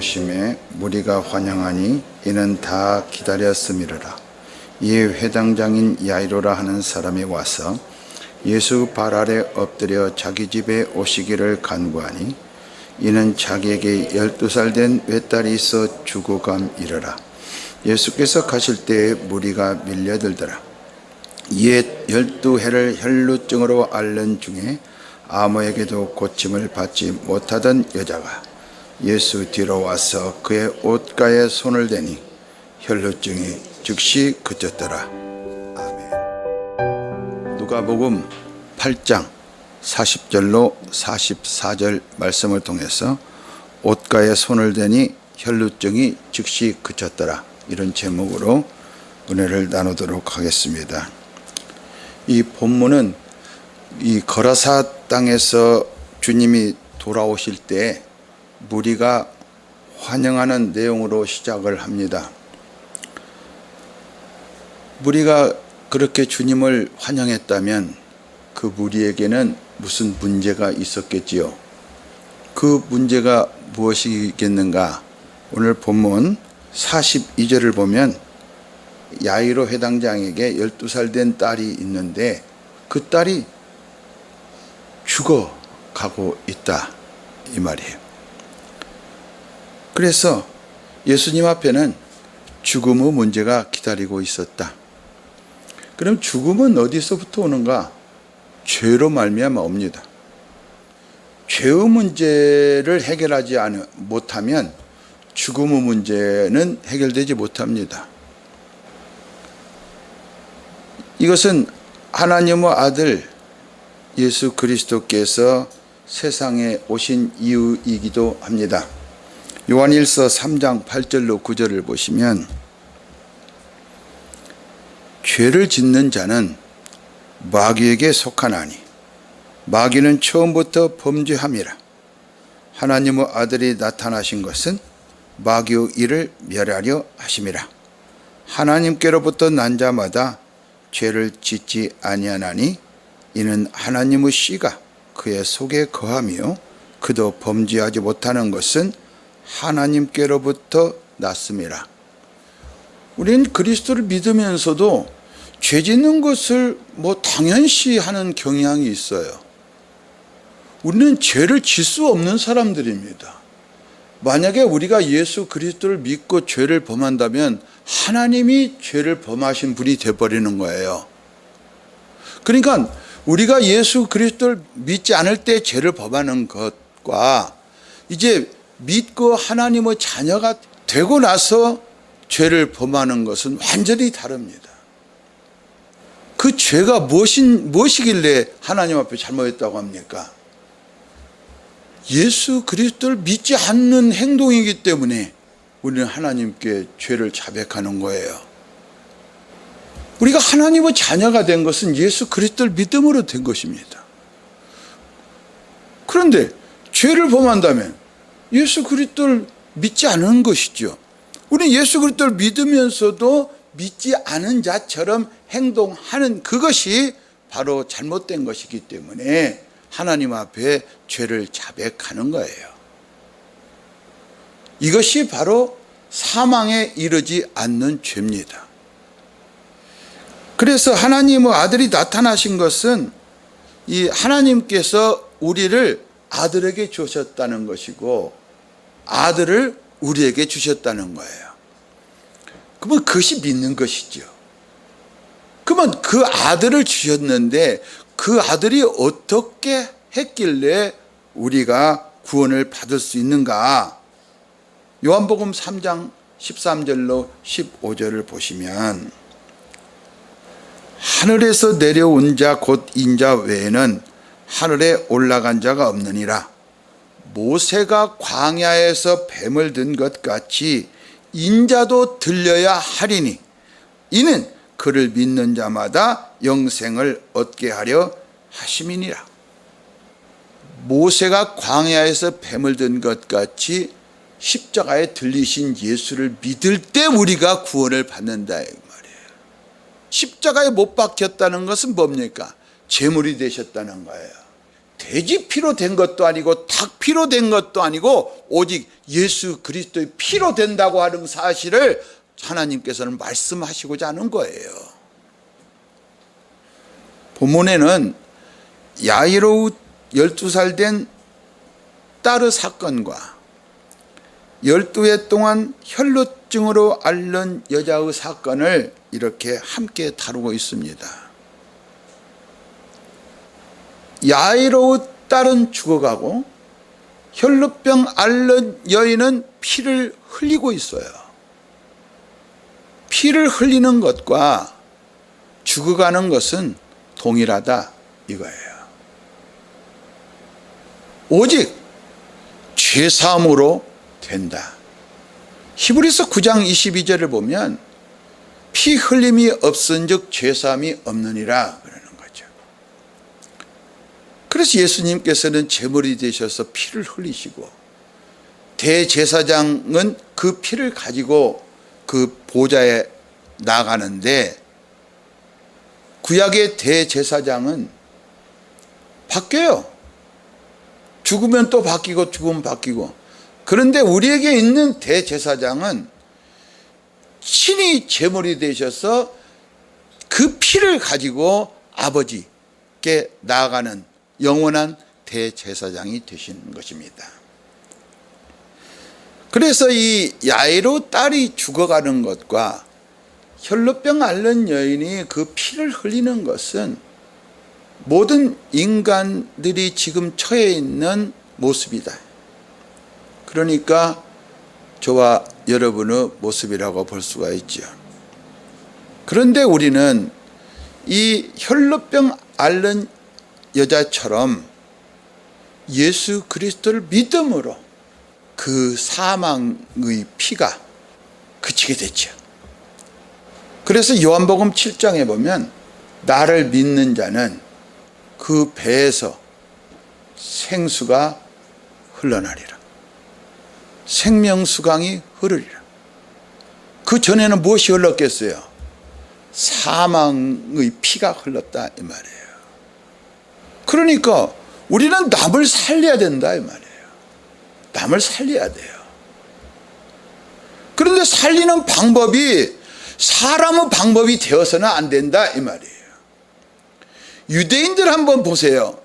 돌아오심에 무리가 환영하니 이는 다 기다렸음이로라. 이에 회당장인 야이로라 하는 사람이 와서 예수 발 아래 엎드려 자기 집에 오시기를 간구하니 이는 자기에게 열두 살 된 외딸이 있어 죽어감이르라. 예수께서 가실 때에 무리가 밀려들더라. 이에 열두 해를 혈루증으로 앓는 중에 아무에게도 고침을 받지 못하던 여자가 예수 뒤로 와서 그의 옷가에 손을 대니 혈루증이 즉시 그쳤더라. 아멘. 누가복음 8장 40절로 44절 말씀을 통해서 옷가에 손을 대니 혈루증이 즉시 그쳤더라. 이런 제목으로 은혜를 나누도록 하겠습니다. 이 본문은 이 거라사 땅에서 주님이 돌아오실 때 무리가 환영하는 내용으로 시작을 합니다. 무리가 그렇게 주님을 환영했다면 그 무리에게는 무슨 문제가 있었겠지요. 그 문제가 무엇이겠는가? 오늘 본문 42절을 보면 야이로 회당장에게 12살 된 딸이 있는데 그 딸이 죽어 가고 있다. 이 말이에요. 그래서 예수님 앞에는 죽음의 문제가 기다리고 있었다. 그럼 죽음은 어디서부터 오는가? 죄로 말미암아 옵니다. 죄의 문제를 해결하지 않- 못하면 죽음의 문제는 해결되지 못합니다. 이것은 하나님의 아들 예수 그리스도께서 세상에 오신 이유이기도 합니다. 요한일서 3장 8절로 9절을 보시면 죄를 짓는 자는 마귀에게 속하나니 마귀는 처음부터 범죄함이라. 하나님의 아들이 나타나신 것은 마귀의 일을 멸하려 하심이라. 하나님께로부터 난 자마다 죄를 짓지 아니하나니 이는 하나님의 씨가 그의 속에 거하며 그도 범죄하지 못하는 것은 하나님께로부터 났음이라. 우리는 그리스도를 믿으면서도 죄 짓는 것을 뭐 당연시 하는 경향이 있어요. 우리는 죄를 질 수 없는 사람들입니다. 만약에 우리가 예수 그리스도를 믿고 죄를 범한다면 하나님이 죄를 범하신 분이 되어버리는 거예요. 그러니까 우리가 예수 그리스도를 믿지 않을 때 죄를 범하는 것과 이제 믿고 하나님의 자녀가 되고 나서 죄를 범하는 것은 완전히 다릅니다. 그 죄가 무엇이, 무엇이길래 하나님 앞에 잘못했다고 합니까? 예수 그리스도를 믿지 않는 행동이기 때문에 우리는 하나님께 죄를 자백하는 거예요. 우리가 하나님의 자녀가 된 것은 예수 그리스도를 믿음으로 된 것입니다. 그런데 죄를 범한다면 예수 그리스도를 믿지 않은 것이죠. 우리는 예수 그리스도를 믿으면서도 믿지 않은 자처럼 행동하는 그것이 바로 잘못된 것이기 때문에 하나님 앞에 죄를 자백하는 거예요. 이것이 바로 사망에 이르지 않는 죄입니다. 그래서 하나님의 아들이 나타나신 것은 이 하나님께서 우리를 아들에게 주셨다는 것이고 아들을 우리에게 주셨다는 거예요. 그러면 그것이 믿는 것이죠. 그러면 그 아들을 주셨는데 그 아들이 어떻게 했길래 우리가 구원을 받을 수 있는가? 요한복음 3장 13절로 15절을 보시면 하늘에서 내려온 자 곧 인자 외에는 하늘에 올라간 자가 없느니라. 모세가 광야에서 뱀을 든 것 같이 인자도 들려야 하리니 이는 그를 믿는 자마다 영생을 얻게 하려 하심이니라. 모세가 광야에서 뱀을 든 것 같이 십자가에 들리신 예수를 믿을 때 우리가 구원을 받는다 이 말이에요. 십자가에 못 박혔다는 것은 뭡니까? 제물이 되셨다는 거예요. 돼지 피로 된 것도 아니고 닭 피로 된 것도 아니고 오직 예수 그리스도의 피로 된다고 하는 사실을 하나님께서는 말씀하시고자 하는 거예요. 본문에는 야이로우 12살 된 딸의 사건과 12해 동안 혈루증으로 앓는 여자의 사건을 이렇게 함께 다루고 있습니다. 야이로우 딸은 죽어가고 혈루병 앓는 여인은 피를 흘리고 있어요. 피를 흘리는 것과 죽어가는 것은 동일하다 이거예요. 오직 죄사함으로 된다. 히브리서 9장 22절을 보면 피 흘림이 없은즉 죄사함이 없느니라. 그래서 예수님께서는 제물이 되셔서 피를 흘리시고 대제사장은 그 피를 가지고 그 보좌에 나가는데 구약의 대제사장은 바뀌어요. 죽으면 또 바뀌고 죽으면 바뀌고 그런데 우리에게 있는 대제사장은 친히 제물이 되셔서 그 피를 가지고 아버지께 나아가는 영원한 대제사장이 되시는 것입니다. 그래서 이 야이로 딸이 죽어가는 것과 혈루병 앓는 여인이 그 피를 흘리는 것은 모든 인간들이 지금 처해 있는 모습이다. 그러니까 저와 여러분의 모습이라고 볼 수가 있죠. 그런데 우리는 이 혈루병 앓는 여자처럼 예수 그리스도를 믿음으로 그 사망의 피가 그치게 됐죠. 그래서 요한복음 7장에 보면 나를 믿는 자는 그 배에서 생수가 흘러나리라. 생명수강이 흐르리라. 그 전에는 무엇이 흘렀겠어요? 사망의 피가 흘렀다 이 말이에요. 그러니까 우리는 남을 살려야 된다 이 말이에요. 남을 살려야 돼요. 그런데 살리는 방법이 사람의 방법이 되어서는 안 된다 이 말이에요. 유대인들 한번 보세요.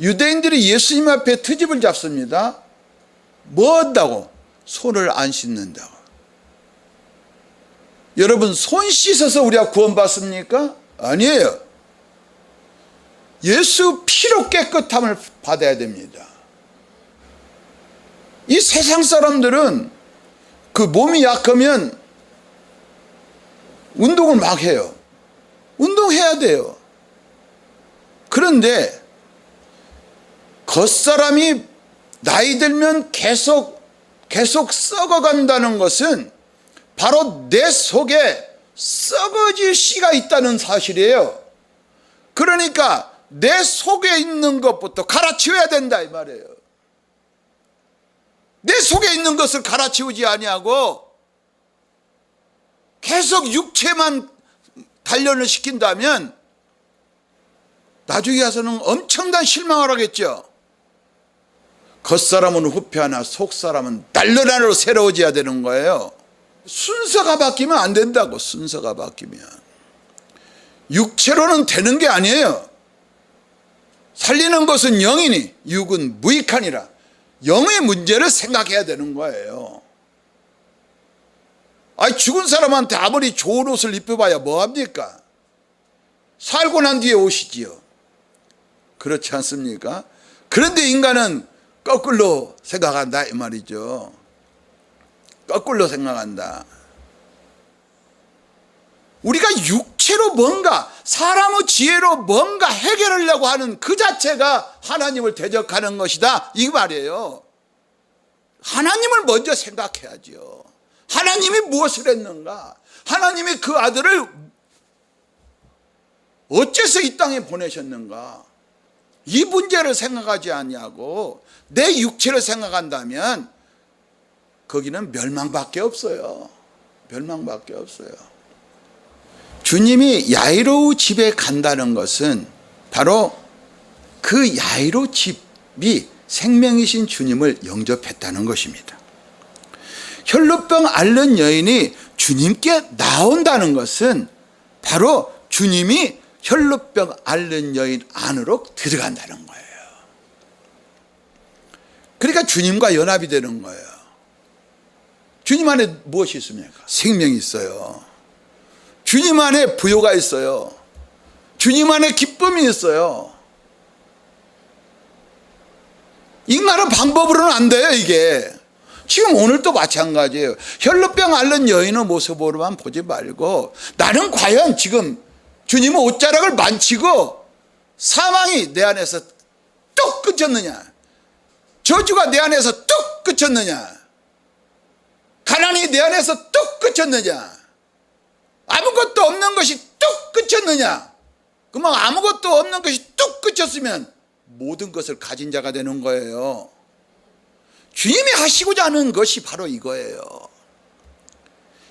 유대인들이 예수님 앞에 트집을 잡습니다. 뭐 한다고? 손을 안 씻는다고. 여러분, 손 씻어서 우리가 구원받습니까? 아니에요. 예수 피로 깨끗함을 받아야 됩니다. 이 세상 사람들은 그 몸이 약하면 운동을 막 해요. 운동해야 돼요. 그런데 겉사람이 나이 들면 계속 계속 썩어간다는 것은 바로 내 속에 썩어질 씨가 있다는 사실이에요. 그러니까 내 속에 있는 것부터 갈아치워야 된다 이 말이에요. 내 속에 있는 것을 갈아치우지 아니하고 계속 육체만 단련을 시킨다면 나중에 가서는 엄청난 실망을 하겠죠. 겉사람은 후패하나 속사람은 날로날로 새로워져야 되는 거예요. 순서가 바뀌면 안 된다고 순서가 바뀌면 육체로는 되는 게 아니에요. 살리는 것은 영이니 육은 무익하니라. 영의 문제를 생각해야 되는 거예요. 아니 죽은 사람한테 아무리 좋은 옷을 입혀봐야 뭐합니까? 살고 난 뒤에 오시지요. 그렇지 않습니까? 그런데 인간은 거꾸로 생각한다 이 말이죠. 거꾸로 생각한다. 우리가 육체로 뭔가 사람의 지혜로 뭔가 해결하려고 하는 그 자체가 하나님을 대적하는 것이다 이 말이에요. 하나님을 먼저 생각해야죠. 하나님이 무엇을 했는가? 하나님이 그 아들을 어째서 이 땅에 보내셨는가? 이 문제를 생각하지 않냐고 내 육체를 생각한다면 거기는 멸망밖에 없어요. 멸망밖에 없어요. 주님이 야이로우 집에 간다는 것은 바로 그 야이로 집이 생명이신 주님을 영접했다는 것입니다. 혈루병 앓는 여인이 주님께 나온다는 것은 바로 주님이 혈루병 앓는 여인 안으로 들어간다는 거예요. 그러니까 주님과 연합이 되는 거예요. 주님 안에 무엇이 있습니까? 생명이 있어요. 주님 안에 부요가 있어요. 주님 안에 기쁨이 있어요. 인간은 방법으로는 안 돼요, 이게. 지금 오늘도 마찬가지예요. 혈루병 앓는 여인의 모습으로만 보지 말고 나는 과연 지금 주님의 옷자락을 만지고 사망이 내 안에서 뚝 끊겼느냐? 저주가 내 안에서 뚝 끊겼느냐? 가난이 내 안에서 뚝 끊겼느냐? 아무것도 없는 것이 뚝 끊겼느냐? 그만 아무것도 없는 것이 뚝 끊겼으면 모든 것을 가진 자가 되는 거예요. 주님이 하시고자 하는 것이 바로 이거예요.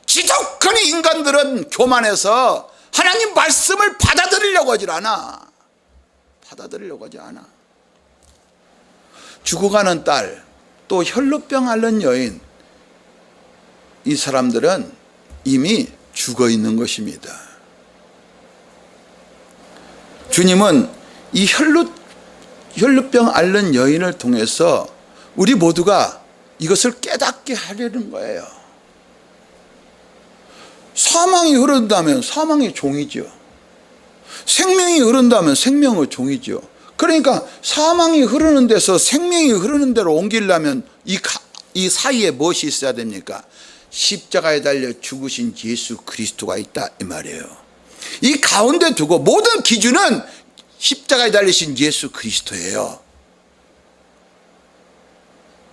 지독하니 인간들은 교만해서 하나님 말씀을 받아들이려고 하질 않아. 받아들이려고 하지 않아. 죽어가는 딸, 또 혈루병 앓는 여인, 이 사람들은 이미 죽어 있는 것입니다. 주님은 이 혈루, 혈루병 앓는 여인을 통해서 우리 모두가 이것을 깨닫게 하려는 거예요. 사망이 흐른다면 사망의 종이죠. 생명이 흐른다면 생명의 종이죠. 그러니까 사망이 흐르는 데서 생명이 흐르는 데로 옮기려면 이, 가, 이 사이에 무엇이 있어야 됩니까? 십자가에 달려 죽으신 예수 그리스도가 있다 이 말이에요. 이 가운데 두고 모든 기준은 십자가에 달리신 예수 그리스도예요.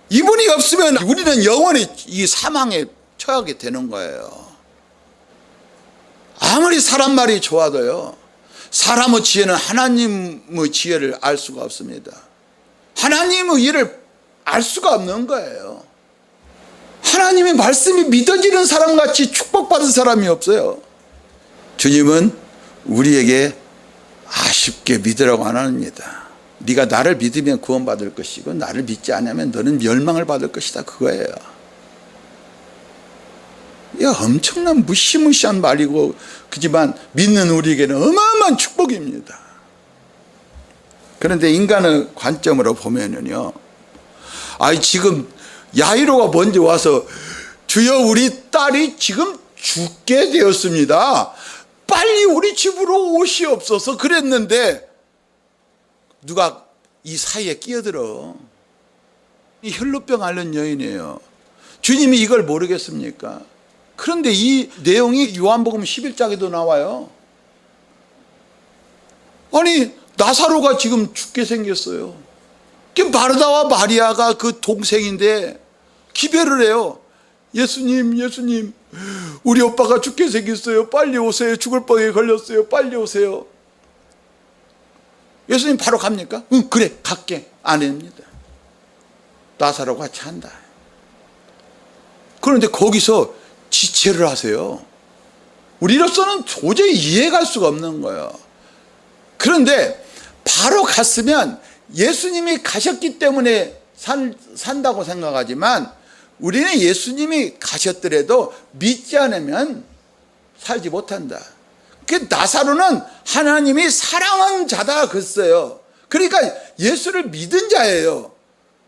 이분이 없으면 우리는 영원히 이 사망에 처하게 되는 거예요. 아무리 사람 말이 좋아도요. 사람의 지혜는 하나님의 지혜를 알 수가 없습니다. 하나님의 일을 알 수가 없는 거예요. 하나님의 말씀이 믿어지는 사람같이 축복받은 사람이 없어요. 주님은 우리에게 아쉽게 믿으라고 안 합니다. 네가 나를 믿으면 구원받을 것이고 나를 믿지 않으면 너는 멸망을 받을 것이다 그거예요. 이 엄청난 무시무시한 말이고 그지만 믿는 우리에게는 어마어마한 축복입니다. 그런데 인간의 관점으로 보면은요. 아이 지금 야이로가 먼저 와서 주여 우리 딸이 지금 죽게 되었습니다. 빨리 우리 집으로 오시옵소서 그랬는데 누가 이 사이에 끼어들어. 이 혈루병 앓는 여인이에요. 주님이 이걸 모르겠습니까? 그런데 이 내용이 요한복음 11장에도 나와요. 아니, 나사로가 지금 죽게 생겼어요. 그 마르다와 마리아가 그 동생인데 기별을 해요. 예수님, 예수님, 우리 오빠가 죽게 생겼어요. 빨리 오세요. 죽을 뻔에 걸렸어요. 빨리 오세요. 예수님 바로 갑니까? 응, 그래, 갈게. 안 합니다. 나사로가 같이 한다. 그런데 거기서 지체를 하세요. 우리로서는 도저히 이해갈 수가 없는 거예요. 그런데 바로 갔으면 예수님이 가셨기 때문에 산, 산다고 생각하지만 우리는 예수님이 가셨더라도 믿지 않으면 살지 못한다. 그 나사로는 하나님이 사랑하는 자다 그랬어요. 그러니까 예수를 믿은 자예요.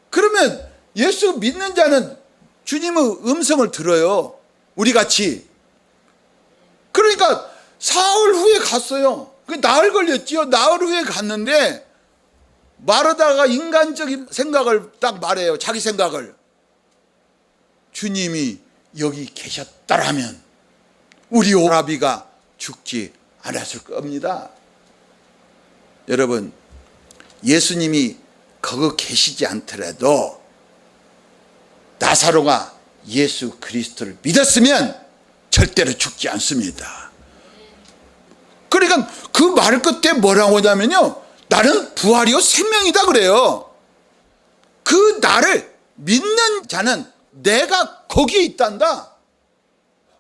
그러면 예수 믿는 자는 주님의 음성을 들어요. 우리 같이. 그러니까 사흘 후에 갔어요. 그 나흘 걸렸지요. 나흘 후에 갔는데 마르다가 인간적인 생각을 딱 말해요. 자기 생각을. 주님이 여기 계셨다라면 우리 오라비가 죽지 않았을 겁니다. 여러분, 예수님이 거기 계시지 않더라도 나사로가 예수 그리스도를 믿었으면 절대로 죽지 않습니다. 그러니까 그 말 끝에 뭐라고 하냐면요. 나는 부활이요 생명이다 그래요. 그 나를 믿는 자는 내가 거기에 있단다.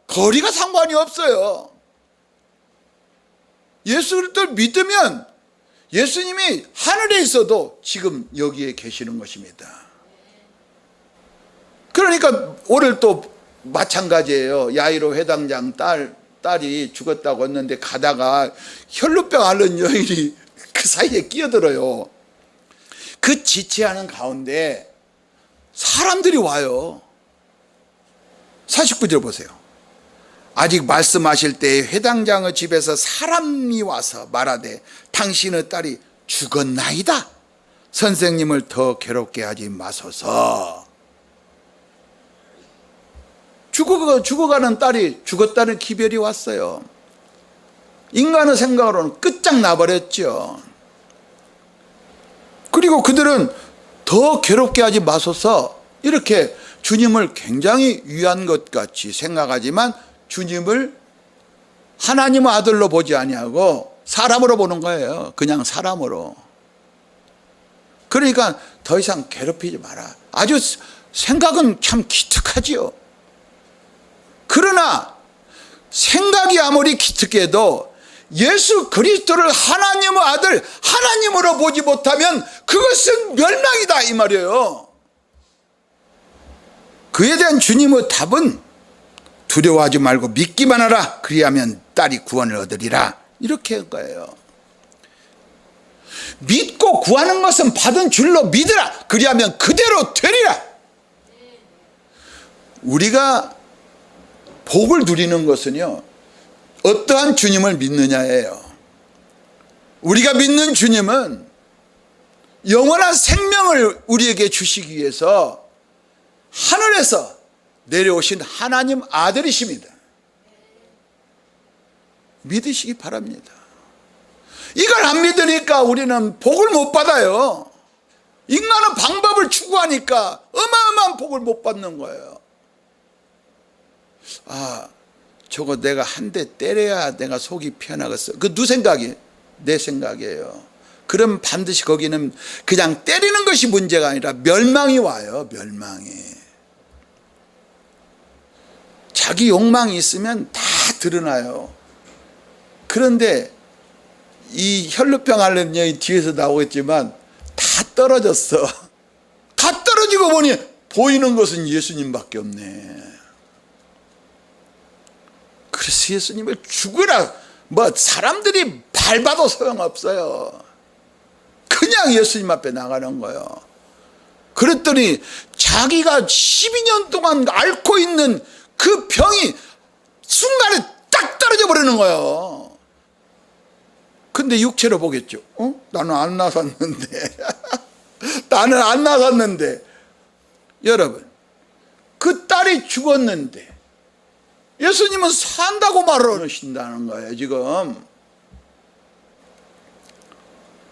거리가 상관이 없어요. 예수 그리스도를 믿으면 예수님이 하늘에 있어도 지금 여기에 계시는 것입니다. 그러니까 오늘 또 마찬가지예요. 야이로 회당장 딸 딸이 죽었다고 했는데 가다가 혈루병 앓는 여인이 그 사이에 끼어들어요. 그 지체하는 가운데 사람들이 와요. 49절 보세요. 아직 말씀하실 때 회당장의 집에서 사람이 와서 말하되 당신의 딸이 죽었나이다. 선생님을 더 괴롭게 하지 마소서. 죽어, 죽어가는 딸이 죽었다는 기별이 왔어요. 인간의 생각으로는 끝장나버렸죠. 그리고 그들은 더 괴롭게 하지 마소서 이렇게 주님을 굉장히 위한 것 같이 생각하지만 주님을 하나님의 아들로 보지 아니하고 사람으로 보는 거예요. 그냥 사람으로. 그러니까 더 이상 괴롭히지 마라. 아주 생각은 참 기특하지요. 그러나 생각이 아무리 기특해도 예수 그리스도를 하나님의 아들 하나님으로 보지 못하면 그것은 멸망이다 이 말이에요. 그에 대한 주님의 답은 두려워하지 말고 믿기만 하라 그리하면 딸이 구원을 얻으리라 이렇게 한 거예요. 믿고 구하는 것은 받은 줄로 믿으라 그리하면 그대로 되리라. 우리가 복을 누리는 것은요 어떠한 주님을 믿느냐예요. 우리가 믿는 주님은 영원한 생명을 우리에게 주시기 위해서 하늘에서 내려오신 하나님 아들이십니다. 믿으시기 바랍니다. 이걸 안 믿으니까 우리는 복을 못 받아요. 인간은 방법을 추구하니까 어마어마한 복을 못 받는 거예요. 아, 저거 내가 한 대 때려야 내가 속이 편하겠어. 그 누 생각이? 내 생각이에요. 그럼 반드시 거기는 그냥 때리는 것이 문제가 아니라 멸망이 와요. 멸망이. 자기 욕망이 있으면 다 드러나요. 그런데 이 혈루병 앓는 여인 뒤에서 나오겠지만 다 떨어졌어. 다 떨어지고 보니 보이는 것은 예수님밖에 없네. 그래서 예수님을 죽으라. 뭐 사람들이 밟아도 소용없어요. 그냥 예수님 앞에 나가는 거예요. 그랬더니 자기가 12년 동안 앓고 있는 그 병이 순간에 딱 떨어져 버리는 거예요. 근데 육체로 보겠죠. 어? 나는 안 나섰는데. 나는 안 나섰는데. 여러분, 그 딸이 죽었는데 예수님은 산다고 말을 하신다는 거예요, 지금.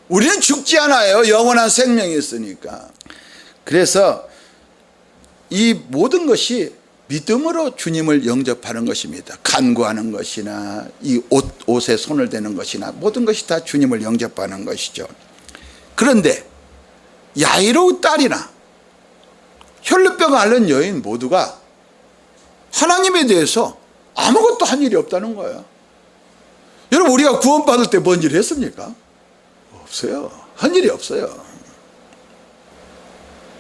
우리는 죽지 않아요. 영원한 생명이 있으니까. 그래서 이 모든 것이 믿음으로 주님을 영접하는 것입니다. 간구하는 것이나 이 옷, 옷에 손을 대는 것이나 모든 것이 다 주님을 영접하는 것이죠. 그런데 야이로 딸이나 혈루병 앓는 여인 모두가 하나님에 대해서 아무것도 한 일이 없다는 거예요. 여러분 우리가 구원받을 때 뭔일 했습니까? 없어요. 한 일이 없어요.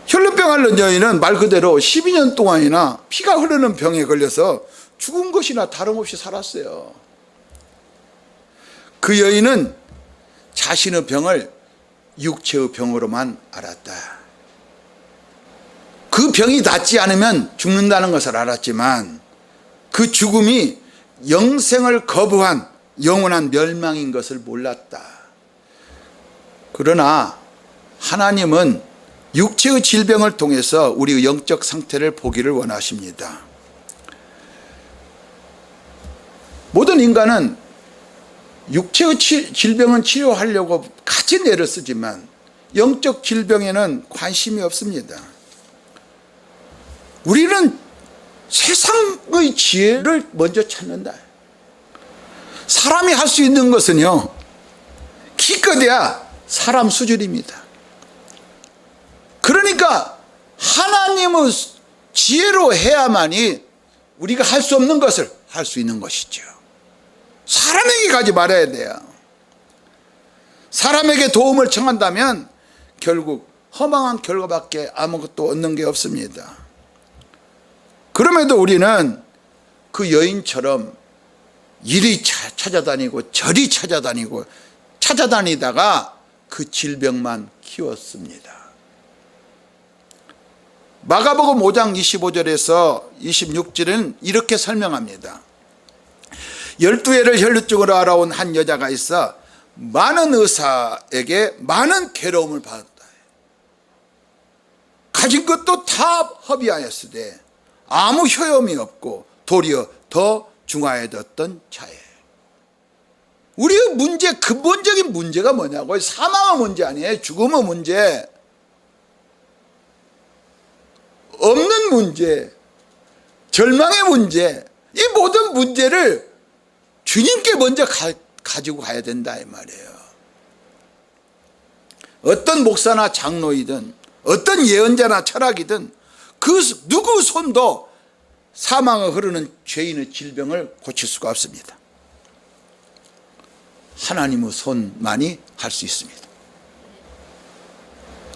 혈루병 앓는 여인은 말 그대로 12년 동안이나 피가 흐르는 병에 걸려서 죽은 것이나 다름없이 살았어요. 그 여인은 자신의 병을 육체의 병으로만 알았다. 그 병이 낫지 않으면 죽는다는 것을 알았지만 그 죽음이 영생을 거부한 영원한 멸망인 것을 몰랐다. 그러나 하나님은 육체의 질병을 통해서 우리의 영적 상태를 보기를 원하십니다. 모든 인간은 육체의 질병은 치료하려고 같이 애를 쓰지만 영적 질병에는 관심이 없습니다. 우리는 세상의 지혜를 먼저 찾는다. 사람이 할 수 있는 것은요, 기껏해야 사람 수준입니다. 그러니까 하나님의 지혜로 해야만이 우리가 할 수 없는 것을 할 수 있는 것이죠. 사람에게 가지 말아야 돼요. 사람에게 도움을 청한다면 결국 허망한 결과밖에 아무것도 얻는 게 없습니다. 그럼에도 우리는 그 여인처럼 이리 차- 찾아다니고 저리 찾아다니고 찾아다니다가 그 질병만 키웠습니다. 마가복음 5장 25절에서 26절은 이렇게 설명합니다. 열두 해를 혈루증으로 알아온 한 여자가 있어 많은 의사에게 많은 괴로움을 받았다. 가진 것도 다 허비하였으되 아무 효험이 없고 도리어 더 중하여졌던 자예요. 우리의 문제 근본적인 문제가 뭐냐고 사망의 문제 아니에요. 죽음의 문제. 없는 문제, 절망의 문제, 이 모든 문제를 주님께 먼저 가, 가지고 가야 된다 이 말이에요. 어떤 목사나 장로이든 어떤 예언자나 철학이든 그 누구 손도 사망을 흐르는 죄인의 질병을 고칠 수가 없습니다. 하나님의 손만이 할 수 있습니다.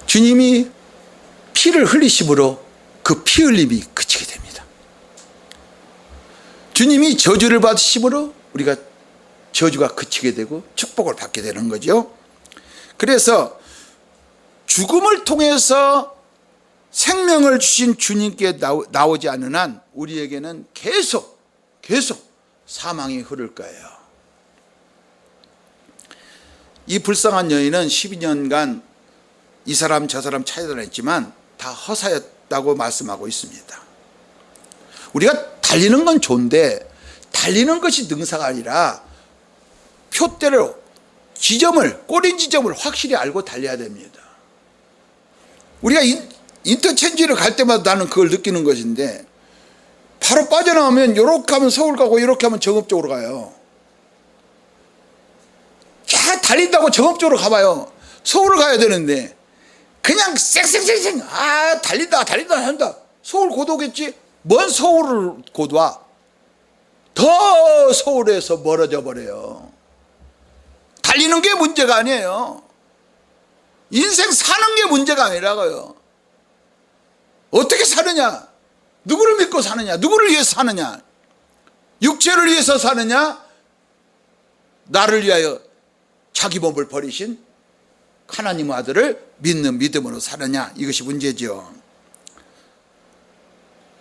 주님이 피를 흘리심으로 그 피 흘림이 그치게 됩니다. 주님이 저주를 받으심으로 우리가 저주가 그치게 되고 축복을 받게 되는 거죠. 그래서 죽음을 통해서 생명을 주신 주님께 나오- 나오지 않는 한 우리에게는 계속 계속 사망이 흐를 거예요. 이 불쌍한 여인은 12년간 이 사람 저 사람 찾아다녔지만 다 허사였다고 말씀하고 있습니다. 우리가 달리는 건 좋은데 달리는 것이 능사가 아니라 표대로 지점을 꼬린 지점을 확실히 알고 달려야 됩니다. 우리가 인, 인터체인지를 갈 때마다 나는 그걸 느끼는 것인데 바로 빠져나오면 이렇게 하면 서울 가고 이렇게 하면 정읍 쪽으로 가요. 자 달린다고 정읍 쪽으로 가봐요. 서울을 가야 되는데 그냥 쌩쌩쌩쌩 아 달린다 달린다 한다. 서울 곧 오겠지? 먼 서울을 곧 와. 더 서울에서 멀어져 버려요. 달리는 게 문제가 아니에요. 인생 사는 게 문제가 아니라고요. 어떻게 사느냐? 누구를 믿고 사느냐? 누구를 위해서 사느냐? 육체를 위해서 사느냐? 나를 위하여 자기 몸을 버리신 하나님 아들을 믿는 믿음으로 사느냐? 이것이 문제죠.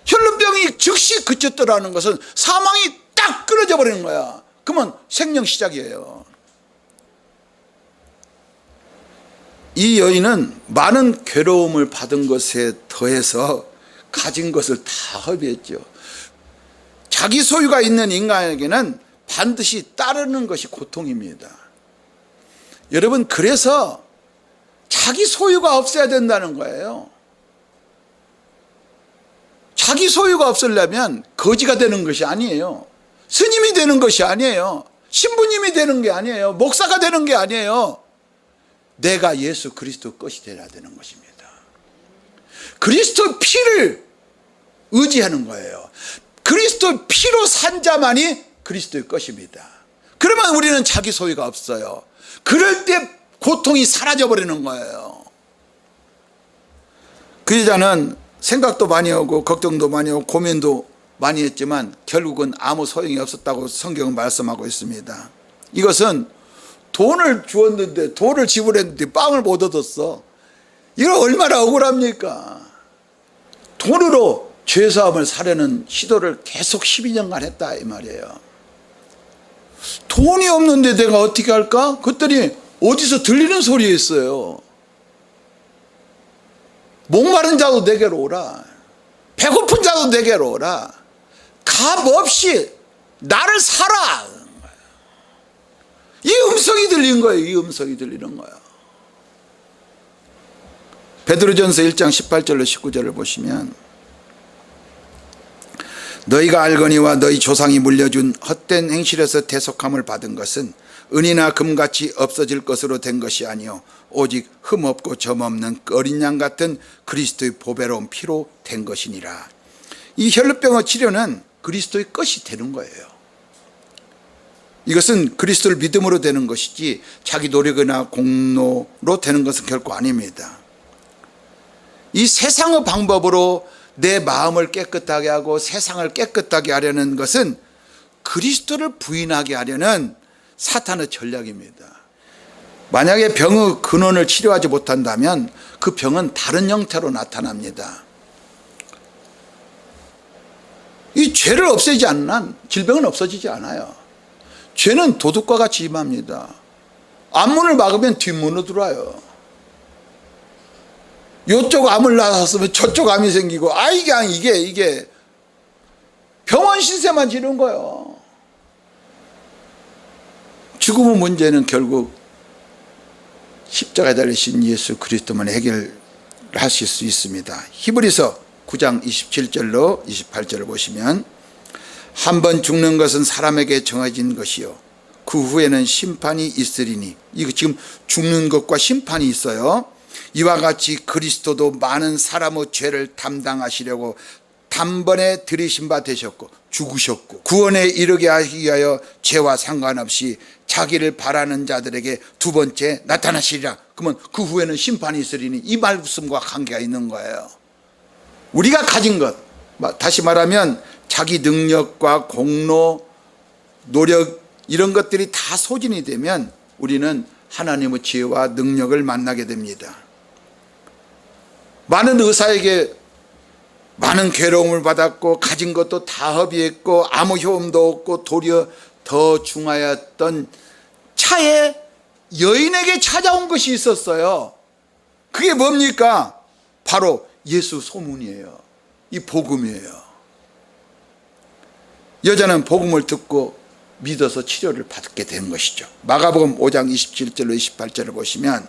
혈lum병이 즉시 그쳤더라는 것은 사망이 딱 끊어져 버리는 거야. 그러면 생명 시작이에요. 이 여인은 많은 괴로움을 받은 것에 더해서 가진 것을 다 허비했죠. 자기 소유가 있는 인간에게는 반드시 따르는 것이 고통입니다. 여러분, 그래서 자기 소유가 없어야 된다는 거예요. 자기 소유가 없으려면 거지가 되는 것이 아니에요. 스님이 되는 것이 아니에요. 신부님이 되는 게 아니에요. 목사가 되는 게 아니에요. 내가 예수 그리스도 것이 되어야 되는 것입니다. 그리스도 피를 의지하는 거예요. 그리스도 피로 산 자만이 그리스도의 것입니다. 그러면 우리는 자기 소유가 없어요. 그럴 때 고통이 사라져 버리는 거예요. 그 여자는 생각도 많이 하고 걱정도 많이 하고 고민도 많이 했지만 결국은 아무 소용이 없었다고 성경은 말씀하고 있습니다. 이것은 돈을 주었는데 돈을 지불했는데 빵을 못 얻었어. 이거 얼마나 억울합니까? 돈으로 죄사함을 사려는 시도를 계속 12년간 했다 이 말이에요. 돈이 없는데 내가 어떻게 할까? 그랬더니 어디서 들리는 소리였어요. 목마른 자도 내게로 오라. 배고픈 자도 내게로 오라. 값 없이 나를 사라. 이 음성이 들린 거예요. 이 음성이 들리는 거예요. 베드로전서 1장 18절로 19절을 보시면 너희가 알거니와 너희 조상이 물려준 헛된 행실에서 대속함을 받은 것은 은이나 금같이 없어질 것으로 된 것이 아니요 오직 흠없고 점없는 어린 양 같은 그리스도의 보배로운 피로 된 것이니라. 이 혈루병의 치료는 그리스도의 것이 되는 거예요. 이것은 그리스도를 믿음으로 되는 것이지 자기 노력이나 공로로 되는 것은 결코 아닙니다. 이 세상의 방법으로 내 마음을 깨끗하게 하고 세상을 깨끗하게 하려는 것은 그리스도를 부인하게 하려는 사탄의 전략입니다. 만약에 병의 근원을 치료하지 못한다면 그 병은 다른 형태로 나타납니다. 이 죄를 없애지 않는 한 질병은 없어지지 않아요. 죄는 도둑과 같이 임합니다. 앞문을 막으면 뒷문으로 들어와요. 요쪽 암을 낳았으면 저쪽 암이 생기고 아 이게 아니, 이게 이게 병원 신세만 지는 거예요. 죽음의 문제는 결국 십자가에 달리신 예수 그리스도만 해결하실 수 있습니다. 히브리서 9장 27절로 28절을 보시면 한 번 죽는 것은 사람에게 정해진 것이요 그 후에는 심판이 있으리니 이거 지금 죽는 것과 심판이 있어요. 이와 같이 그리스도도 많은 사람의 죄를 담당하시려고 단번에 들이신 바 되셨고 죽으셨고 구원에 이르게 하기 위하여 죄와 상관없이 자기를 바라는 자들에게 두 번째 나타나시리라. 그러면 그 후에는 심판이 있으리니 이 말씀과 관계가 있는 거예요. 우리가 가진 것 다시 말하면 자기 능력과 공로 노력 이런 것들이 다 소진이 되면 우리는 하나님의 지혜와 능력을 만나게 됩니다. 많은 의사에게 많은 괴로움을 받았고 가진 것도 다 허비했고 아무 효험도 없고 도리어 더 중하였던 차에 여인에게 찾아온 것이 있었어요. 그게 뭡니까? 바로 예수 소문이에요. 이 복음이에요. 여자는 복음을 듣고 믿어서 치료를 받게 된 것이죠. 마가복음 5장 27절로 28절을 보시면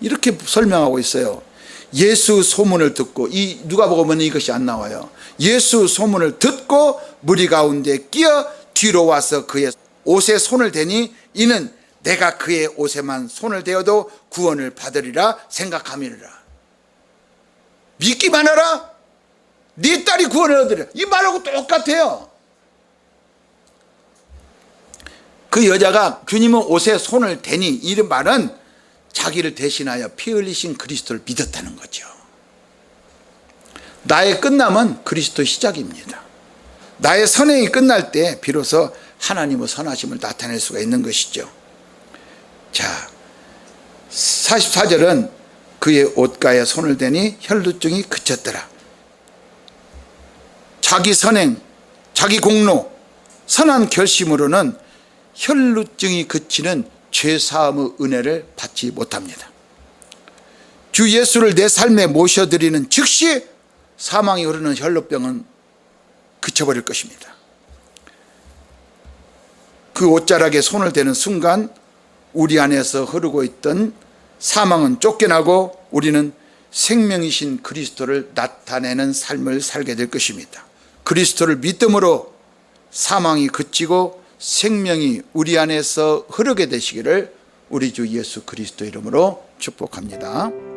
이렇게 설명하고 있어요. 예수 소문을 듣고 이 누가복음은 이것이 안 나와요. 예수 소문을 듣고 무리 가운데 끼어 뒤로 와서 그의 옷에 손을 대니 이는 내가 그의 옷에만 손을 대어도 구원을 받으리라 생각함이니라. 믿기만 하라. 네 딸이 구원을 얻으리라. 이 말하고 똑같아요. 그 여자가 주님의 옷에 손을 대니 이 말은 자기를 대신하여 피 흘리신 그리스도를 믿었다는 거죠. 나의 끝남은 그리스도 시작입니다. 나의 선행이 끝날 때 비로소 하나님의 선하심을 나타낼 수가 있는 것이죠. 자, 44절은 그의 옷가에 손을 대니 혈루증이 그쳤더라. 자기 선행, 자기 공로, 선한 결심으로는 혈루증이 그치는 죄사함의 은혜를 받지 못합니다. 주 예수를 내 삶에 모셔드리는 즉시 사망이 흐르는 혈루병은 그쳐버릴 것입니다. 그 옷자락에 손을 대는 순간 우리 안에서 흐르고 있던 사망은 쫓겨나고 우리는 생명이신 그리스도를 나타내는 삶을 살게 될 것입니다. 그리스도를 믿음으로 사망이 그치고 생명이 우리 안에서 흐르게 되시기를 우리 주 예수 그리스도 이름으로 축복합니다.